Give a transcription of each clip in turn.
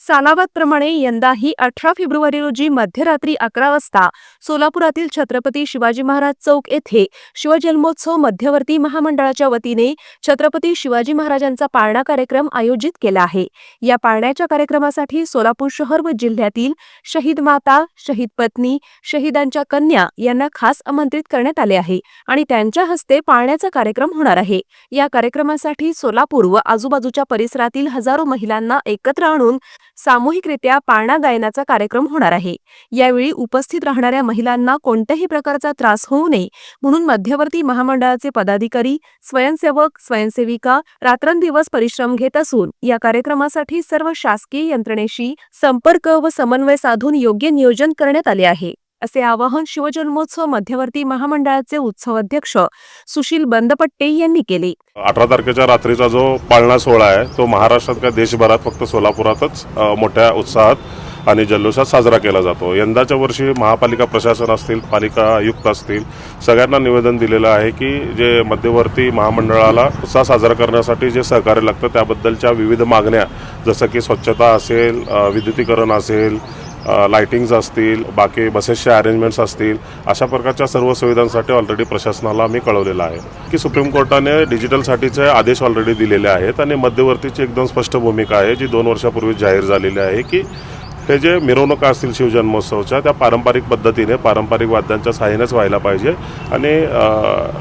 सालावादप्रमाणे यंदाही अठरा फेब्रुवारी रोजी मध्यरात्री अकरा वाजता सोलापुरातील छत्रपती शिवाजी महाराज चौक येथे शिवजन्मोत्सव मध्यवर्ती महामंडळाच्या वतीने छत्रपती शिवाजी महाराजांचा पाळणा कार्यक्रम आयोजित केला आहे. या पाळण्याच्या कार्यक्रमासाठी सोलापूर शहर व जिल्ह्यातील शहीद माता शहीद पत्नी शहीदांच्या कन्या यांना खास आमंत्रित करण्यात आले आहे आणि त्यांच्या हस्ते पाळण्याचा कार्यक्रम होणार आहे. या कार्यक्रमासाठी सोलापूर व आजूबाजूच्या परिसरातील हजारो महिलांना एकत्र आणून सामूहिकरित्या पाळणा गायनाचा कार्यक्रम होणार आहे. यावेळी उपस्थित राहणाऱ्या महिलांना कोणत्याही प्रकारचा त्रास होऊ नये म्हणून मध्यवर्ती महामंडळाचे पदाधिकारी स्वयंसेवक स्वयंसेविका रात्रंदिवस परिश्रम घेत असून या कार्यक्रमासाठी सर्व शासकीय यंत्रणेशी संपर्क व समन्वय साधून योग्य नियोजन करण्यात आले आहे. असे आवाहन शिवजन्मोत्सव मध्यवर्ती महामंडळाचे उत्सव अध्यक्ष सुशील बंदपट्टे यांनी केले. अठरा तारखेच्या रात्रीचा जो पाळणा सोहळा आहे तो महाराष्ट्रात काय देशभरात फक्त सोलापुरातच मोठ्या उत्साहात आणि जल्लोषात साजरा केला जातो. यंदाच्या वर्षी महापालिका प्रशासन असतील पालिका आयुक्त असतील सगळ्यांना निवेदन दिलेलं आहे की जे मध्यवर्ती महामंडळाला उत्साह साजरा करण्यासाठी जे सहकार्य लागतं त्याबद्दलच्या विविध मागण्या जसं की स्वच्छता असेल विद्युतीकरण असेल लायटिंग्ज असतील बाकी बसेसचे अरेंजमेंट्स असतील अशा प्रकारच्या सर्व सुविधांसाठी ऑलरेडी प्रशासनाला मी कळवलेलं आहे. की सुप्रीम कोर्टाने डिजिटलसाठीचे आदेश ऑलरेडी दिलेले आहेत आणि मध्यवर्तीची एकदम स्पष्ट भूमिका आहे जी दोन वर्षापूर्वी जाहीर झालेली आहे की हे जे मिरवणुका असतील शिवजन्मोत्सवच्या त्या पारंपरिक पद्धतीने पारंपरिक वाद्यांच्या सहाय्यानेच व्हायला पाहिजे. आणि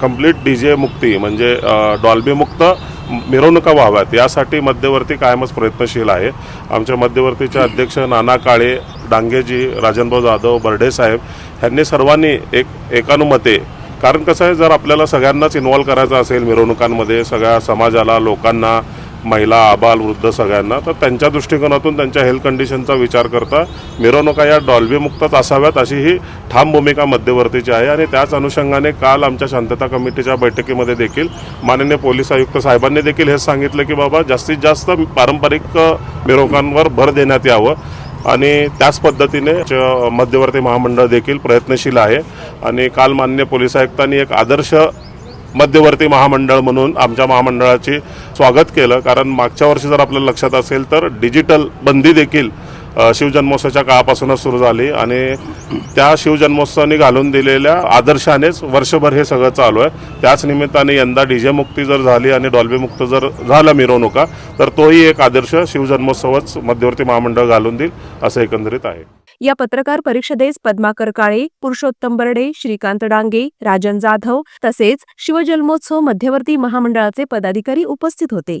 कंप्लीट डी जे मुक्ती म्हणजे डॉल्बी मुक्त मिरवणुका व्हाव्यात. यासाठी मध्यवर्ती कायमच प्रयत्नशील आहे. आमच्या मध्यवर्तीचे अध्यक्ष नाना काळे डांगेजी राजनभाऊ जाधव बर्डे साहेब ह्यांनी सर्वांनी एक एकानुमते कारण कसं आहे जर आपल्याला सगळ्यांनाच इन्व्हॉल्व करायचं असेल मिरवणुकांमध्ये सगळ्या समाजाला लोकांना महिला आबाल वृद्ध सगळ्यांना तर त्यांच्या दृष्टिकोनातून त्यांच्या हेल्थ कंडिशनचा विचार करता मिरवणुका या डॉल्बीमुक्तच असाव्यात अशी ही ठाम भूमिका मध्यवर्तीची आहे. आणि त्याच अनुषंगाने काल आमच्या शांतता कमिटीच्या बैठकीमध्ये देखील माननीय पोलीस आयुक्त साहेबांनी देखील हेच सांगितलं की बाबा जास्तीत जास्त पारंपरिक मिरवणुकांवर भर देण्यात यावं. आणि त्याच पद्धतीने च- मध्यवर्ती महामंडळ देखील प्रयत्नशील आहे. आणि काल मान्य पोलीस आयुक्तांनी एक आदर्श मध्यवर्ती महामंडळ म्हणून आमच्या महामंडळाची स्वागत केलं. कारण मागच्या वर्षी जर आपल्याला लक्षात असेल तर डिजिटल बंदी देखील शिवजन्मोत्सवाच्या काळापासूनच सुरू झाली आणि त्या शिवजन्मोत्सवाने घालून दिलेल्या आदर्शानेच वर्षभर हे सगळं चालू आहे. त्याच निमित्ताने यंदा डीजे मुक्ती जर झाली आणि डॉल्बी मुक्त जर झालं मिरवणुका तर तोही एक आदर्श शिवजन्मोत्सवच मध्यवर्ती महामंडळ घालून देईल असं एकंदरीत आहे. या पत्रकार परिषदेस पद्माकर काळे पुरुषोत्तम बर्डे श्रीकांत डांगे राजन जाधव तसेच शिवजन्मोत्सव मध्यवर्ती महामंडळाचे पदाधिकारी उपस्थित होते.